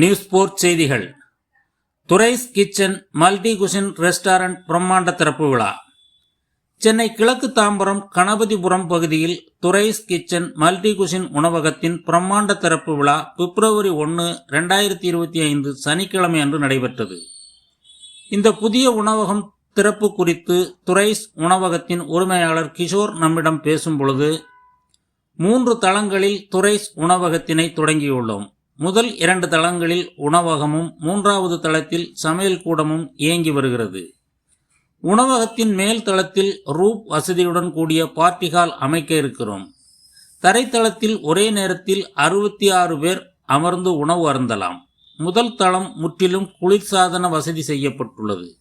News port செய்திகள். Durai's kitchen multi cuisine restaurant பிரம்மாண்ட திறப்பு விழா. சென்னை கிழக்கு தாம்பரம் கணபதிபுரம் பகுதியில் துரைஸ் கிச்சன் மல்டி குஷின் உணவகத்தின் பிரம்மாண்ட திறப்பு விழா பிப்ரவரி ஒன்று ரெண்டாயிரத்தி இருபத்தி ஐந்து சனிக்கிழமை அன்று நடைபெற்றது. இந்த புதிய உணவகம் திறப்பு குறித்து துரைஸ் உணவகத்தின் உரிமையாளர் கிஷோர் நம்மிடம் பேசும் பொழுது மூன்று தளங்களில் துரைஸ் உணவகத்தினை தொடங்கியுள்ளோம். முதல் இரண்டு தளங்களில் உணவகமும் மூன்றாவது தளத்தில் சமையல் கூடமும் இயங்கி வருகிறது. உணவகத்தின் மேல் தளத்தில் ரூப் வசதியுடன் கூடிய பார்ட்டி ஹால் அமைக்க இருக்கிறோம். தரைத்தளத்தில் ஒரே நேரத்தில் அறுபத்தி ஆறு பேர் அமர்ந்து உணவு அருந்தலாம். முதல் தளம் முற்றிலும் குளிர்சாதன வசதி செய்யப்பட்டுள்ளது.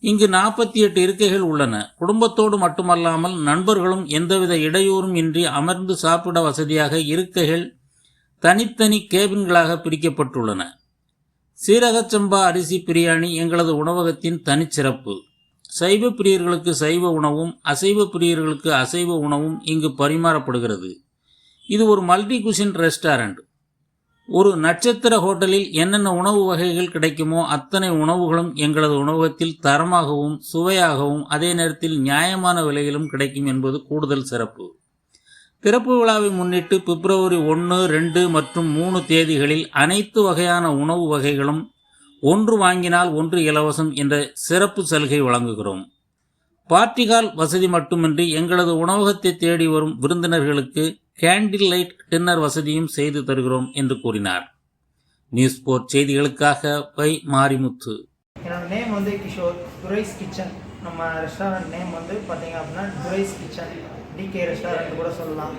இங்கு நாற்பத்தி எட்டு இருக்கைகள் உள்ளன. குடும்பத்தோடு மட்டுமல்லாமல் நண்பர்களும் எந்தவித இடையூறும் இன்றி அமர்ந்து சாப்பிட வசதியாக இருக்கைகள் தனித்தனி கேபின்களாக பிரிக்கப்பட்டுள்ளன. சீரகச்சம்பா அரிசி பிரியாணி எங்களது உணவகத்தின் தனிச்சிறப்பு. சைவ பிரியர்களுக்கு சைவ உணவும் அசைவ பிரியர்களுக்கு அசைவ உணவும் இங்கு பரிமாறப்படுகிறது. இது ஒரு மல்டி குஷின் ரெஸ்டாரண்ட். ஒரு நட்சத்திர ஹோட்டலில் என்னென்ன உணவு வகைகள் கிடைக்குமோ அத்தனை உணவுகளும் எங்களது உணவகத்தில் தரமாகவும் சுவையாகவும் அதே நேரத்தில் நியாயமான விலையிலும் கிடைக்கும் என்பது கூடுதல் சிறப்பு. திறப்பு விழாவை முன்னிட்டு பிப்ரவரி ஒன்று ரெண்டு மற்றும் மூணு தேதிகளில் அனைத்து வகையான உணவு வகைகளும் ஒன்று வாங்கினால் ஒன்று இலவசம் என்ற சிறப்பு சலுகை வழங்குகிறோம். பார்ட்டிகால் வசதி மட்டுமின்றி எங்களது உணவகத்தை தேடி வரும் விருந்தினர்களுக்கு கேண்டில் லைட் டின்னர் வசதியும் செய்து தருகிறோம் என்று கூறினார். நியூஸ் போர்ட் செய்திகளுக்காக வை மாரிமுத்து. என்னோட நேம் வந்து கிஷோர் துரைஸ் கிச்சன். நம்ம ரெஸ்டாரண்ட் நேம் வந்து பார்த்தீங்க அப்படின்னா துரைஸ் கிச்சன். டிகே ரெஸ்டாரண்ட் கூட சொல்லலாம்.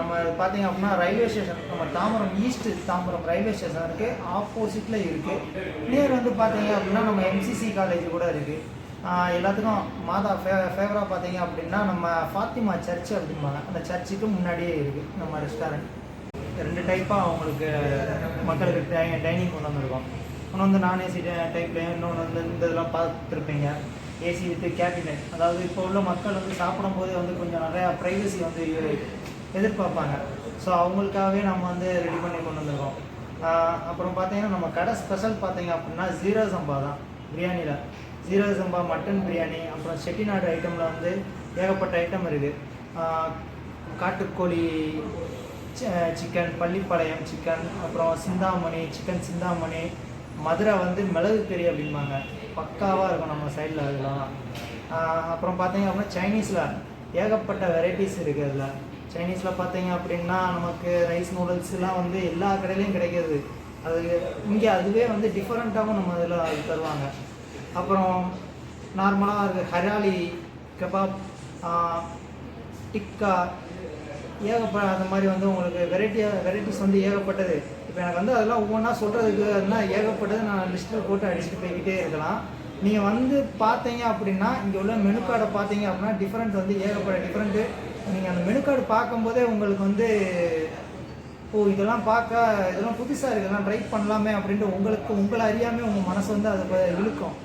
நம்ம பார்த்தீங்க அப்படின்னா ரயில்வே ஸ்டேஷன் நம்ம Tambaram east Tambaram railway station இருக்குது ஆப்போசிட்டில் இருக்குது நியர் வந்து பார்த்தீங்க அப்படின்னா நம்ம எம்சிசி காலேஜ் கூட இருக்குது எல்லாத்துக்கும் மாதா ஃபே ஃபேவராக பார்த்தீங்க அப்படின்னா நம்ம ஃபாத்திமா சர்ச் அப்படிம்பாங்க. அந்த சர்ச்சுக்கு முன்னாடியே இருக்குது நம்ம ரெஸ்டாரண்ட். ரெண்டு டைப்பாக அவங்களுக்கு மக்களுக்கு டை டைனிங் கொண்டு வந்திருக்கோம். ஒன்று வந்து நான் ஏசி டைப்லேயும் இன்னொன்று வந்து இந்த இதெல்லாம் பார்த்துருப்பீங்க. ஏசி வித்து கேபினட் அதாவது இப்போ உள்ள மக்கள் வந்து சாப்பிடும் போதே வந்து கொஞ்சம் நிறையா ப்ரைவசி வந்து எதிர்பார்ப்பாங்க. ஸோ அவங்களுக்காகவே நம்ம வந்து ரெடி பண்ணி கொண்டு வந்துருக்கோம். அப்புறம் பார்த்தீங்கன்னா நம்ம கடை ஸ்பெஷல் பார்த்தீங்க அப்படின்னா ஜீரோ சம்பா தான் பிரியாணியில். ஜீரோ சம்பா மட்டன் பிரியாணி அப்புறம் செட்டிநாடு ஐட்டமில் வந்து ஏகப்பட்ட ஐட்டம் இருக்குது காட்டுக்கோழி சிக்கன் பள்ளிப்பாளையம் சிக்கன் அப்புறம் சிந்தாமணி சிக்கன் சிந்தாமணி மதுரை வந்து மிளகு கறி அப்படிம்பாங்க. பக்காவாக இருக்கும் நம்ம சைடில் அதெல்லாம். அப்புறம் பார்த்தீங்க அப்படின்னா சைனீஸில் ஏகப்பட்ட வெரைட்டிஸ் இருக்குது அதில். சைனீஸில் பார்த்தீங்க அப்படின்னா நமக்கு ரைஸ் நூடுல்ஸ்லாம் வந்து எல்லா கடையிலையும் கிடைக்கிது அது இங்கே அதுவே வந்து டிஃப்ரெண்ட்டாகவும் நம்ம அதில் அது தருவாங்க. அப்புறம் நார்மலாக இருக்குது ஹராலி கபாப் டிக்கா ஏகப்ப அந்த மாதிரி வந்து உங்களுக்கு வெரைட்டியாக வெரைட்டிஸ் வந்து ஏகப்பட்டது. இப்போ எனக்கு வந்து அதெல்லாம் ஒவ்வொன்றா சொல்கிறதுக்கு அதெல்லாம் ஏகப்பட்டது நான் லிஸ்ட்டில் போட்டு அடிச்சுட்டு போய்கிட்டே இருக்கலாம். நீங்கள் வந்து பார்த்தீங்க அப்படின்னா இங்கே உள்ள மெனு கார்டை பார்த்தீங்க அப்படின்னா டிஃப்ரெண்ட் வந்து ஏகப்பட்ட டிஃப்ரெண்ட்டு நீங்கள் அந்த மெனு கார்டு பார்க்கும்போதே உங்களுக்கு வந்து ஓ இதெல்லாம் பார்க்க இதெல்லாம் புதுசாக இருக்குது இதெல்லாம் ட்ரை பண்ணலாமே அப்படின்ட்டு உங்களுக்கு உங்களை அறியாமல் உங்கள் மனசு வந்து அதை இழுக்கும்.